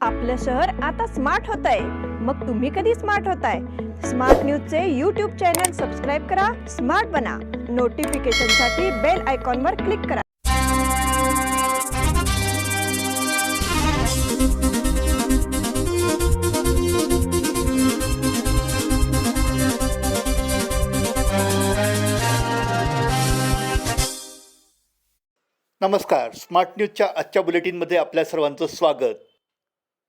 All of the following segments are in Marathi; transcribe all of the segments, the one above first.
आपलं शहर आता स्मार्ट होत आहे मग तुम्ही कधी स्मार्ट होताय? स्मार्ट न्यूजचे यूट्यूब चॅनल सबस्क्राईब करा स्मार्ट बना. नोटिफिकेशनसाठी बेल आयकॉनवर क्लिक करा. नमस्कार. स्मार्ट न्यूजच्या आजच्या बुलेटिनमध्ये आपल्या सर्वांचं स्वागत.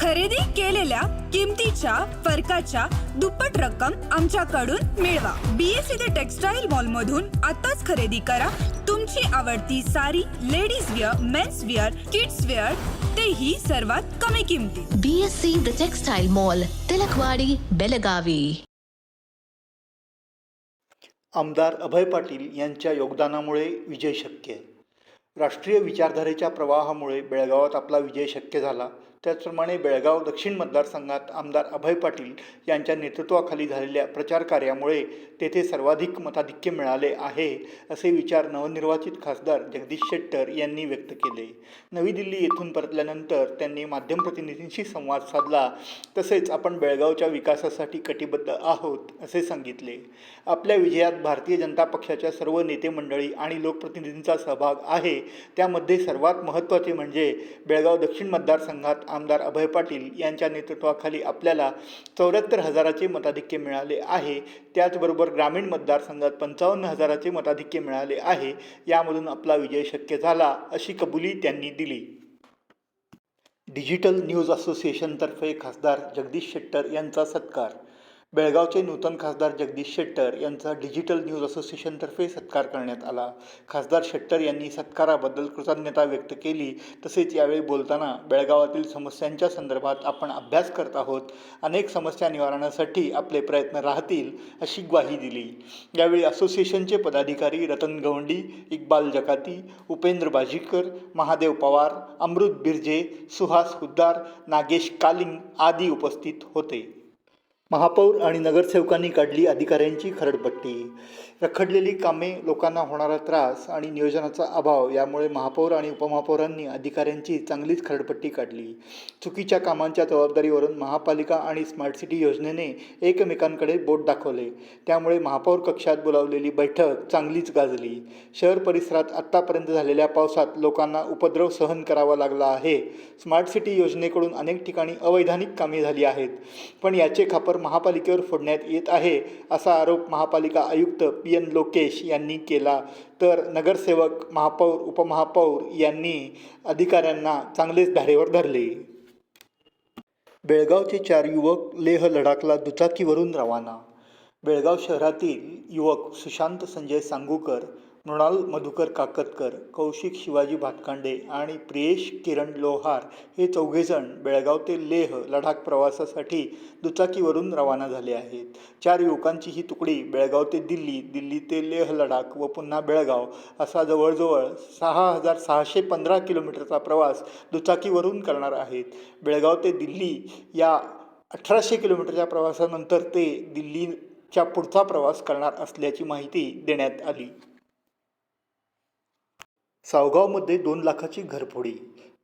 खरेदी केलेल्या किमतीच्या फरकाच्या दुप्पट रक्कम आमच्याकडून मिळवा. बीएससी द टेक्सटाईल मॉल मधून आताच खरेदी करा. तुमची आवडती sari ladies wear men's wear kids wear तेही सर्वात कमी किमतीत BSc The Textile Mall, Tilakwadi Belagavi. आमदार अभय पाटील यांच्या योगदानामुळे विजय शक्य. राष्ट्रीय विचारधारेच्या प्रवाहामुळे बेळगावात आपला विजय शक्य झाला. त्याचप्रमाणे बेळगाव दक्षिण मतदारसंघात आमदार अभय पाटील यांच्या नेतृत्वाखाली झालेल्या प्रचार कार्यामुळे तेथे सर्वाधिक मताधिक्य मिळाले आहे असे विचार नवनिर्वाचित खासदार जगदीश शेट्टर यांनी व्यक्त केले. नवी दिल्ली येथून परतल्यानंतर त्यांनी माध्यम प्रतिनिधींशी संवाद साधला. तसेच आपण बेळगावच्या विकासासाठी कटिबद्ध आहोत असे सांगितले. आपल्या विजयात भारतीय जनता पक्षाच्या सर्व नेते मंडळी आणि लोकप्रतिनिधींचा सहभाग आहे. त्यामध्ये सर्वात महत्त्वाचे म्हणजे बेळगाव दक्षिण मतदारसंघात आमदार अभय पाटील यांच्या नेतृत्वाखाली आपल्याला चौऱ्याहत्तर हजाराचे मताधिक्य मिळाले आहे. त्याचबरोबर ग्रामीण मतदारसंघात पंचावन्न हजाराचे मताधिक्य मिळाले आहे. यामधून आपला विजय शक्य झाला अशी कबुली त्यांनी दिली. डिजिटल न्यूज असोसिएशनतर्फे खासदार जगदीश शेट्टर यांचा सत्कार बेळगावचे नूतन खासदार जगदीश शेट्टर यांचा डिजिटल न्यूज असोसिएशनतर्फे सत्कार करण्यात आला. खासदार शेट्टर यांनी सत्काराबद्दल कृतज्ञता व्यक्त केली. तसेच यावेळी बोलताना बेळगावातील समस्यांच्या संदर्भात आपण अभ्यास करत आहोत. अनेक समस्या निवारणासाठी आपले प्रयत्न राहतील अशी ग्वाही दिली. यावेळी असोसिएशनचे पदाधिकारी रतन गवंडी इक्बाल जकाती उपेंद्र बाजीकर महादेव पवार अमृत बिर्जे सुहास हुद्दार नागेश कालिंग आदी उपस्थित होते. महापौर आणि नगरसेवकांनी काढली अधिकाऱ्यांची खरडपट्टी. रखडलेली कामे लोकांना होणारा त्रास आणि नियोजनाचा अभाव यामुळे महापौर आणि उपमहापौरांनी अधिकाऱ्यांची चांगलीच खरडपट्टी काढली. चुकीच्या कामांच्या जबाबदारीवरून महापालिका आणि स्मार्ट सिटी योजनेने एकमेकांकडे बोट दाखवले. त्यामुळे महापौर कक्षात बोलावलेली बैठक चांगलीच गाजली. शहर परिसरात आत्तापर्यंत झालेल्या पावसात लोकांना उपद्रव सहन करावा लागला आहे. स्मार्ट सिटी योजनेकडून अनेक ठिकाणी अवैधानिक कामे झाली आहेत. पण याचे खापर महापालिकेवर फोडण्यात येत आहे असा आरोप महापालिका आयुक्त पी एन लोकेश यांनी केला. तर नगरसेवक महापौर उपमहापौर यांनी अधिकाऱ्यांना चांगलेच धारेवर धरले. बेळगावचे चार युवक लेह लडाखला दुचाकीवरून रवाना. बेळगाव शहरातील युवक सुशांत संजय सांगूकर मृणाल मधुकर काकतकर कौशिक शिवाजी भातकांडे आणि प्रियेश किरण लोहार हे चौघेजण बेळगाव ते लेह लडाख प्रवासासाठी दुचाकीवरून रवाना झाले आहेत. चार युवकांची ही तुकडी बेळगाव ते दिल्ली दिल्ली ते लेह लडाख व पुन्हा बेळगाव असा जवळजवळ सहा हजार सहाशे पंधरा किलोमीटरचा प्रवास दुचाकीवरून करणार आहेत. बेळगाव ते दिल्ली या अठराशे किलोमीटरच्या प्रवासानंतर ते दिल्लीच्या पुढचा प्रवास करणार असल्याची माहिती देण्यात आली. सावगावमध्ये दोन लाखाची घरफोडी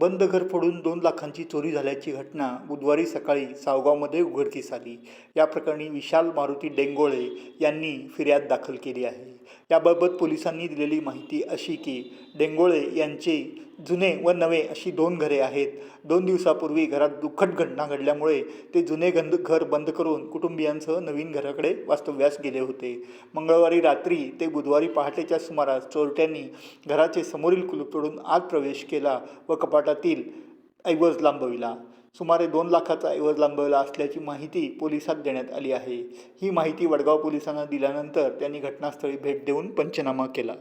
बंद घर फोडून दोन लाखांची चोरी झाल्याची घटना बुधवारी सकाळी सावगावमध्ये उघडकीस आली. या प्रकरणी विशाल मारुती डेंगोळे यांनी फिर्याद दाखल केली आहे. याबाबत पोलिसांनी दिलेली माहिती अशी की डेंगोळे यांचे जुने व नवे अशी दोन घरे आहेत. दोन दिवसापूर्वी घरात दुःखद घटना घडल्यामुळे ते जुने गंद घर बंद करून कुटुंबियांसह नवीन घराकडे वास्तव्यास गेले होते. मंगळवारी रात्री ते बुधवारी पहाटेच्या सुमारास चोरट्यांनी घराचे समोरील कुलूप तोडून आत प्रवेश केला व कपाटातील ऐवज लांबविला. सुमारे दोन लाखाचा ऐवज लांबवला असल्याची माहिती पोलिसात देण्यात आली आहे. ही माहिती वडगाव पोलिसांना दिल्यानंतर त्यांनी घटनास्थळी भेट देऊन पंचनामा केला.